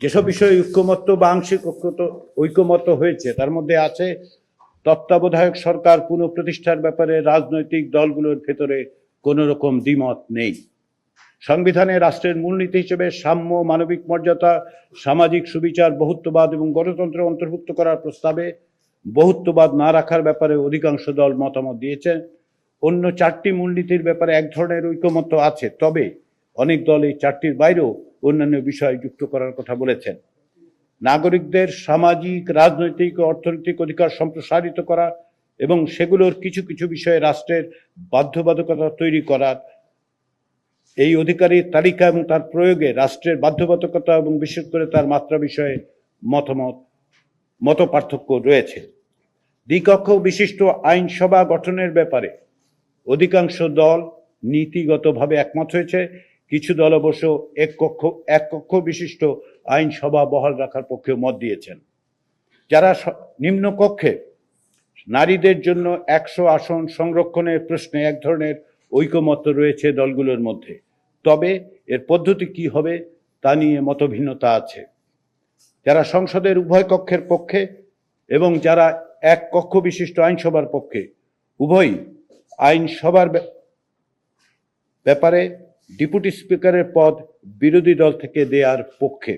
যেসব বিষয়ে ঐক্যমত্য বা আংশিক ঐক্যত, ঐক্যমত্য হয়েছে, তার মধ্যে আছে তত্ত্বাবধায়ক সরকার পুনঃপ্রতিষ্ঠার ব্যাপারে রাজনৈতিক দলগুলোর ভেতরে কোনো রকম দ্বিমত নেই। সংবিধানে রাষ্ট্রের মূলনীতি হিসেবে সাম্য, মানবিক মর্যাদা, সামাজিক সুবিচার, বহুত্ববাদ এবং গণতন্ত্র অন্তর্ভুক্ত করার প্রস্তাবে বহুত্ববাদ না রাখার ব্যাপারে অধিকাংশ দল মতামত দিয়েছে। অন্য চারটি মূলনীতির ব্যাপারে এক ধরনের ঐকমত্য আছে। তবে অনেক দল এই চারটির বাইরেও অন্যান্য বিষয় যুক্ত করার কথা বলেছেন। নাগরিকদের সামাজিক, রাজনৈতিক ও অর্থনৈতিক অধিকার সম্প্রসারিত করা এবং সেগুলোর কিছু কিছু বিষয়ে রাষ্ট্রের বাধ্যবাধকতা তৈরি করার এই অধিকারীর তালিকা এবং তার প্রয়োগে রাষ্ট্রের বাধ্যবাধকতা এবং বিশেষ করে তার মাত্রা বিষয়ে মতামত মত পার্থক্য রয়েছে। দ্বিকক্ষ বিশিষ্ট আইনসভা গঠনের ব্যাপারে অধিকাংশ দল নীতিগতভাবে একমত হয়েছে। কিছু দল অবশ্য এক কক্ষ এক কক্ষ বিশিষ্ট আইনসভা বহাল রাখার পক্ষে মত দিয়েছেন। যারা নিম্ন কক্ষে নারীদের জন্য একশো আসন সংরক্ষণের প্রশ্নে এক ধরনের ঐকমত্য রয়েছে দলগুলোর মধ্যে। তবে এর পদ্ধতি কি হবে তা নিয়ে মতভিন্নতা আছে। যারা সংসদের উভয় কক্ষের পক্ষে এবং যারা এক কক্ষ বিশিষ্ট আইনসভার পক্ষে, উভয়ই আইনসভার ব্যাপারে ডেপুটি স্পিকারের পদ বিরোধী দল থেকে দেয়ার পক্ষে।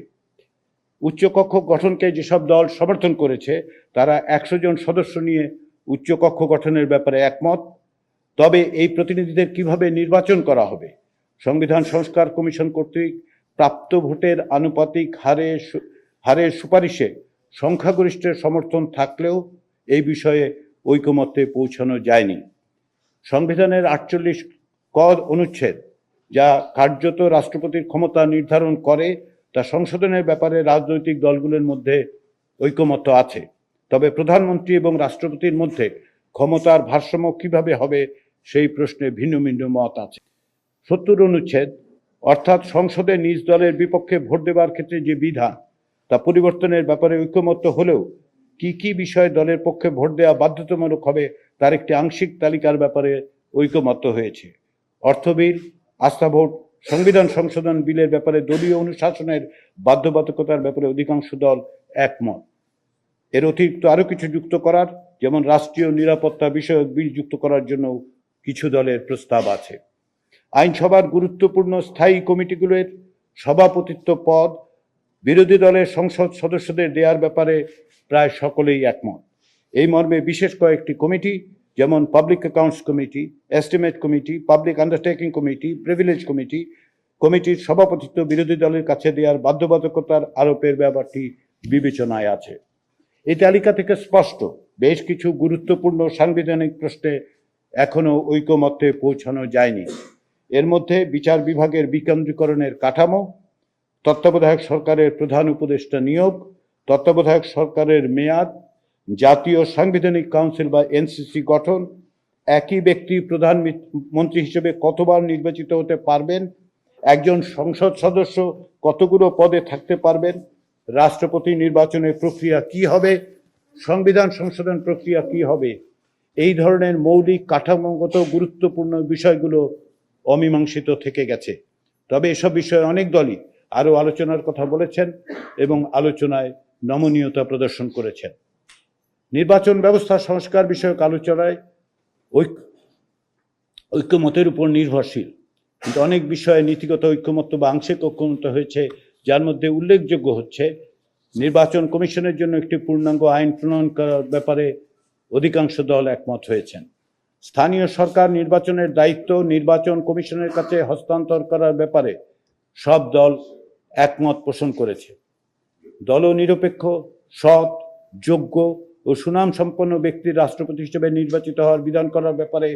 উচ্চকক্ষ গঠনকে যেসব দল সমর্থন করেছে, তারা একশো জন সদস্য নিয়ে উচ্চকক্ষ গঠনের ব্যাপারে একমত। তবে এই প্রতিনিধিদের কীভাবে নির্বাচন করা হবে? সংবিধান সংস্কার কমিশন কর্তৃক প্রাপ্ত ভোটের আনুপাতিক হারে হারের সুপারিশে সংখ্যাগরিষ্ঠের সমর্থন থাকলেও এই বিষয়ে ঐকমত্যে পৌঁছানো যায়নি। সংবিধানের আটচল্লিশ ক অনুচ্ছেদ যা কার্যত রাষ্ট্রপতির ক্ষমতা নির্ধারণ করে, তা সংশোধনের ব্যাপারে রাজনৈতিক দলগুলোর মধ্যে ঐকমত্য আছে। তবে প্রধানমন্ত্রী এবং রাষ্ট্রপতির মধ্যে ক্ষমতার ভারসাম্য কীভাবে হবে, সেই প্রশ্নে ভিন্ন ভিন্ন মত আছে। সত্তর অনুচ্ছেদ, অর্থাৎ সংসদে নিজ দলের বিপক্ষে ভোট দেওয়ার ক্ষেত্রে যে বিধান, তা পরিবর্তনের ব্যাপারে ঐকমত্য হলেও কি কি বিষয়ে দলের পক্ষে ভোট দেওয়া বাধ্যতামূলক হবে, তার একটি আংশিক তালিকার ব্যাপারে ঐকমত্য হয়েছে। অর্থ বিল আস্থা ভোট, সংবিধান সংশোধন বিলের ব্যাপারে দলীয় অনুশাসনের বাধ্যবাধকতার ব্যাপারে অধিকাংশ দল একমত। এর অতিরিক্ত আরও কিছু যুক্ত করার, যেমন রাষ্ট্রীয় নিরাপত্তা বিষয়ক বিল যুক্ত করার জন্য কিছু দলের প্রস্তাব আছে। আইনসভার গুরুত্বপূর্ণ স্থায়ী কমিটিগুলোর সভাপতিত্ব পদ বিরোধী দলের সংসদ সদস্যদের দেওয়ার ব্যাপারে প্রায় সকলেই একমত। এই মর্মে বিশেষ কয়েকটি কমিটি যেমন public accounts committee estimate committee public undertaking committee privilege committee কমিটির সভাপতিত্ব বিরোধী দলের কাছে দেওয়ার বাধ্যবাধকতার আরোপের ব্যাপারটি বিবেচনায় আছে। এই তালিকা থেকে স্পষ্ট, বেশ কিছু গুরুত্বপূর্ণ সাংবিধানিক প্রশ্নে এখনও ঐকমত্যে পৌঁছানো যায়নি। এর মধ্যে বিচার বিভাগের বিকেন্দ্রীকরণের কাঠামো, তত্ত্বাবধায়ক সরকারের প্রধান উপদেষ্টা নিয়োগ, তত্ত্বাবধায়ক সরকারের মেয়াদ জাতীয় সাংবিধানিক কাউন্সিল বা এনসিসি গঠন, একই ব্যক্তি প্রধান মন্ত্রী হিসেবে কতবার নির্বাচিত হতে পারবেন, একজন সংসদ সদস্য কতগুলো পদে থাকতে পারবেন, রাষ্ট্রপতি নির্বাচনের প্রক্রিয়া কি হবে, সংবিধান সংশোধন প্রক্রিয়া কি হবে, এই ধরনের মৌলিক কাঠামোগত গুরুত্বপূর্ণ বিষয়গুলো অমীমাংসিত থেকে গেছে। তবে এসব বিষয়ে অনেক দলই আরও আলোচনার কথা বলেছেন এবং আলোচনায় নমনীয়তা প্রদর্শন করেছেন। নির্বাচন ব্যবস্থা সংস্কার বিষয়ক আলোচনায় ঐক্য ঐক্যমতের উপর নির্ভরশীল। কিন্তু অনেক বিষয়ে নীতিগত ঐক্যমত্য বা আংশিক ঐক্যমত্য হয়েছে, যার মধ্যে উল্লেখযোগ্য হচ্ছে, নির্বাচন কমিশনের জন্য একটি পূর্ণাঙ্গ আইন প্রণয়ন করার ব্যাপারে অধিকাংশ দল একমত হয়েছেন। স্থানীয় সরকার নির্বাচনের দায়িত্ব নির্বাচন কমিশনের কাছে হস্তান্তর করার ব্যাপারে সব দল একমত পোষণ করেছে। দল নিরপেক্ষ, সৎ, যোগ্য ও সুনাম সম্পন্ন ব্যক্তির রাষ্ট্রপতি হিসেবে নির্বাচিত হওয়ার বিধান করার ব্যাপারে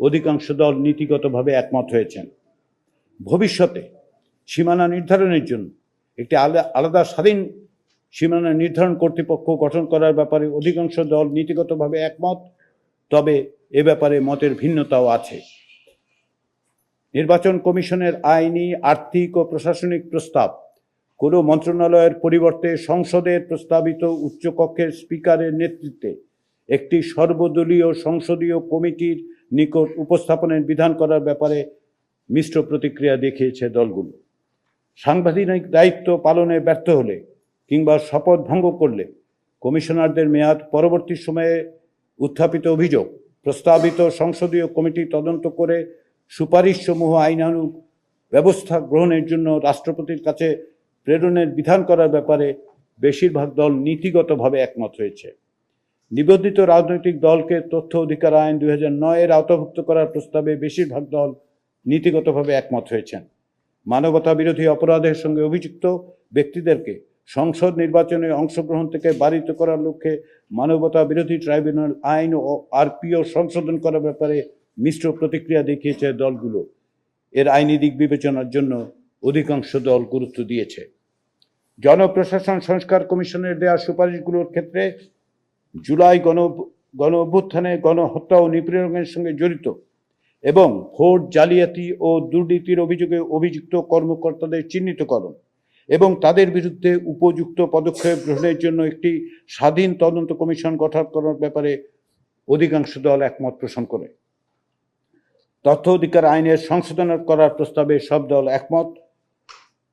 অধিকাংশ দল নীতিগতভাবে একমত হয়েছেন। ভবিষ্যতে সীমানা নির্ধারণের জন্য একটি আলাদা আলাদা স্বাধীন সীমানা নির্ধারণ কর্তৃপক্ষ গঠন করার ব্যাপারে অধিকাংশ দল নীতিগতভাবে একমত, তবে এ ব্যাপারে মতের ভিন্নতাও আছে। নির্বাচন কমিশনের আইনি, আর্থিক ও প্রশাসনিক প্রস্তাব কোনো মন্ত্রণালয়ের পরিবর্তে সংসদের প্রস্তাবিত উচ্চকক্ষের স্পিকারের নেতৃত্বে একটি সর্বদলীয় সংসদীয় কমিটির নিকট উপস্থাপনের বিধান করার ব্যাপারে মিশ্র প্রতিক্রিয়া দেখিয়েছে দলগুলো। সাংবিধানিক দায়িত্ব পালনে ব্যর্থ হলে কিংবা শপথ ভঙ্গ করলে কমিশনারদের মেয়াদ পরবর্তী সময়ে উত্থাপিত অভিযোগ প্রস্তাবিত সংসদীয় কমিটি তদন্ত করে সুপারিশসমূহ আইনানুগ ব্যবস্থা গ্রহণের জন্য রাষ্ট্রপতির কাছে প্রেরণের বিধান করার ব্যাপারে বেশিরভাগ দল নীতিগতভাবে একমত হয়েছে। নিবন্ধিত রাজনৈতিক দলকে তথ্য, অধিকার, আইন দুই হাজার নয়ের আওতাভুক্ত করার প্রস্তাবে বেশিরভাগ দল নীতিগতভাবে একমত হয়েছেন। মানবতা বিরোধী অপরাধের সঙ্গে অভিযুক্ত ব্যক্তিদেরকে সংসদ নির্বাচনে অংশগ্রহণ থেকে বারিত করার লক্ষ্যে মানবতা বিরোধী ট্রাইব্যুনাল আইন ও আরপিও সংশোধন করার ব্যাপারে মিশ্র প্রতিক্রিয়া দেখিয়েছে দলগুলো। এর আইনি দিক বিবেচনার জন্য অধিকাংশ দল গুরুত্ব দিয়েছে। জনপ্রশাসন সংস্কার কমিশনের দেওয়া সুপারিশগুলোর ক্ষেত্রে জুলাই গণ গণ অভ্যুত্থানে গণহত্যা ও নিপীড়নের সঙ্গে জড়িত এবং ভোট জালিয়াতি ও দুর্নীতির অভিযোগে অভিযুক্ত কর্মকর্তাদের চিহ্নিতকরণ এবং তাদের বিরুদ্ধে উপযুক্ত পদক্ষেপ গ্রহণের জন্য একটি স্বাধীন তদন্ত কমিশন গঠন করার ব্যাপারে অধিকাংশ দল একমত পোষণ করে। তথ্য অধিকার আইনের সংশোধন করার প্রস্তাবে সব দল একমত।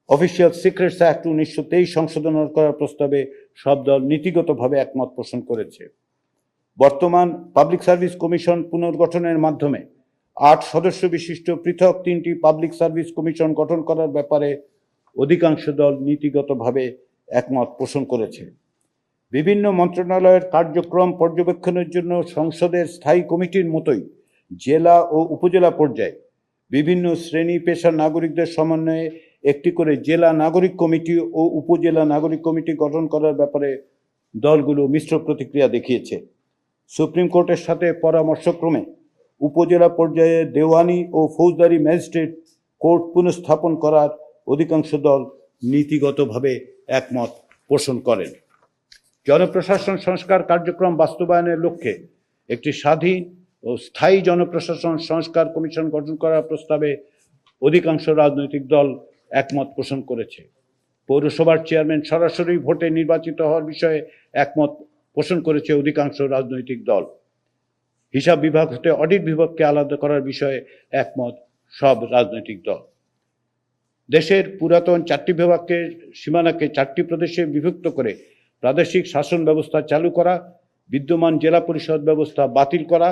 অফিসিয়াল সিক্রেটস অ্যাক্ট উনিশশো তেইশ সংশোধন করার প্রস্তাবে সব দল নীতিগতভাবে একমত পোষণ করেছে। বর্তমান পাবলিক সার্ভিস কমিশন পুনর্গঠনের মাধ্যমে আট সদস্য বিশিষ্ট পৃথক তিনটি পাবলিক সার্ভিস কমিশন গঠন করার ব্যাপারে অধিকাংশ দল নীতিগতভাবে একমত পোষণ করেছে। বিভিন্ন মন্ত্রণালয়ের কার্যক্রম পর্যবেক্ষণের জন্য সংসদের স্থায়ী কমিটির মতোই জেলা ও উপজেলা পর্যায়ে বিভিন্ন শ্রেণি পেশার নাগরিকদের সমন্বয়ে একটি করে জেলা নাগরিক কমিটি ও উপজেলা নাগরিক কমিটি গঠন করার ব্যাপারে দলগুলো মিশ্র প্রতিক্রিয়া দেখিয়েছে। সুপ্রিম কোর্টের সাথে পরামর্শক্রমে উপজেলা পর্যায়ে দেওয়ানি ও ফৌজদারি ম্যাজিস্ট্রেট কোর্ট পুনঃস্থাপন করার অধিকাংশ দল নীতিগতভাবে একমত পোষণ করেন। জনপ্রশাসন সংস্কার কার্যক্রম বাস্তবায়নের লক্ষ্যে একটি স্বাধীন ও স্থায়ী জনপ্রশাসন সংস্কার কমিশন গঠন করার প্রস্তাবে অধিকাংশ রাজনৈতিক দল একমত পোষণ করেছে। পৌরসভার চেয়ারম্যান সরাসরি ভোটে নির্বাচিত হওয়ার বিষয়ে একমত পোষণ করেছে অধিকাংশ রাজনৈতিক দল। হিসাব বিভাগ হতে অডিট বিভাগকে আলাদা করার বিষয়ে একমত সব রাজনৈতিক দল। দেশের পুরাতন চারটি বিভাগকে, সীমানাকে চারটি প্রদেশে বিভক্ত করে প্রাদেশিক শাসন ব্যবস্থা চালু করা, বিদ্যমান জেলা পরিষদ ব্যবস্থা বাতিল করা,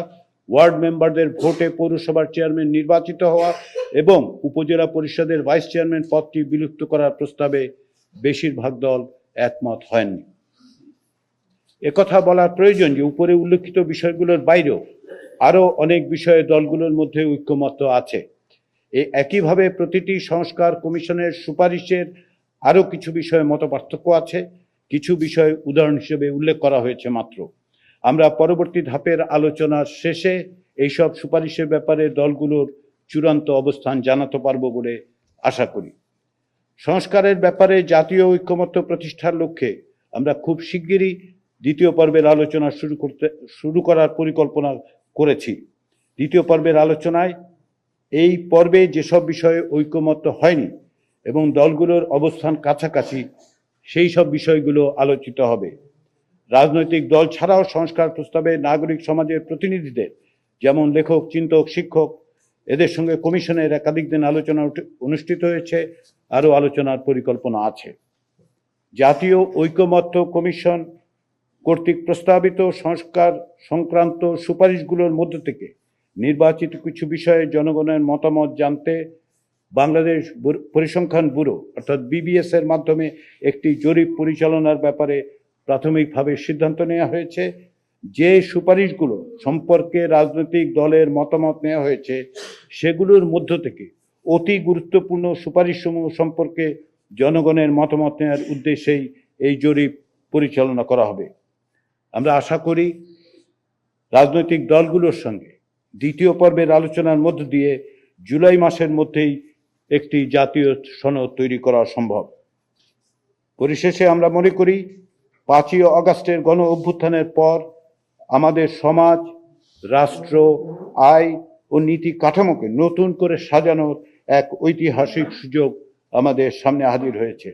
ওয়ার্ড মেম্বারদের ভোটে পৌরসভার চেয়ারম্যান নির্বাচিত হওয়া এবং উপজেলা পরিষদের ভাইস চেয়ারম্যান পদটি বিলুপ্ত করার প্রস্তাবে বেশিরভাগ দল একমত হয়নি। একথা বলার প্রয়োজন যে, উপরে উল্লেখিত বিষয়গুলোর বাইরেও আরও অনেক বিষয়ে দলগুলোর মধ্যে ঐক্যমত্য আছে। এই একইভাবে প্রতিটি সংস্কার কমিশনের সুপারিশের আরও কিছু বিষয়ে মত আছে। কিছু বিষয় উদাহরণ হিসেবে উল্লেখ করা হয়েছে মাত্র। আমরা পরবর্তী ধাপের আলোচনার শেষে এইসব সুপারিশের ব্যাপারে দলগুলোর চূড়ান্ত অবস্থান জানাতে পারব বলে আশা করি। সংস্কারের ব্যাপারে জাতীয় ঐক্যমত্য প্রতিষ্ঠার লক্ষ্যে আমরা খুব শিগগিরই দ্বিতীয় পর্বের আলোচনা শুরু করতে, শুরু করার পরিকল্পনা করেছি। দ্বিতীয় পর্বের আলোচনায় এই পর্বে যেসব বিষয়ে ঐক্যমত্য হয়নি এবং দলগুলোর অবস্থান কাছাকাছি, সেই সব বিষয়গুলো আলোচিত হবে। রাজনৈতিক দল ছাড়াও সংস্কার প্রস্তাবে নাগরিক সমাজের প্রতিনিধিদের, যেমন লেখক, চিন্তক, শিক্ষক এদের সঙ্গে কমিশনের একাধিক দিন আলোচনা অনুষ্ঠিত হয়েছে, আরও আলোচনার পরিকল্পনা আছে। জাতীয় ঐকমত্য কমিশন কর্তৃক প্রস্তাবিত সংস্কার সংক্রান্ত সুপারিশগুলোর মধ্য থেকে নির্বাচিত কিছু বিষয়ে জনগণের মতামত জানতে বাংলাদেশ পরিসংখ্যান ব্যুরো, অর্থাৎ বিবিএস এর মাধ্যমে একটি জরিপ পরিচালনার ব্যাপারে প্রাথমিকভাবে সিদ্ধান্ত নেওয়া হয়েছে। যে সুপারিশগুলো সম্পর্কে রাজনৈতিক দলের মতামত নেওয়া হয়েছে, সেগুলোর মধ্য থেকে অতি গুরুত্বপূর্ণ সুপারিশসমূহ সম্পর্কে জনগণের মতামত নেওয়ার উদ্দেশ্যেই এই জরিপ পরিচালনা করা হবে। আমরা আশা করি রাজনৈতিক দলগুলোর সঙ্গে দ্বিতীয় পর্বের আলোচনার মধ্য দিয়ে জুলাই মাসের মধ্যেই একটি জাতীয় সনদ তৈরি করা সম্ভব। পরিশেষে আমরা মনে করি, পাঁচই অগাস্টের গণ অভ্যুত্থানের পর আমাদের সমাজ, রাষ্ট্র, আয় ও নীতি কাঠামোকে নতুন করে সাজানোর এক ঐতিহাসিক সুযোগ আমাদের সামনে হাজির হয়েছে।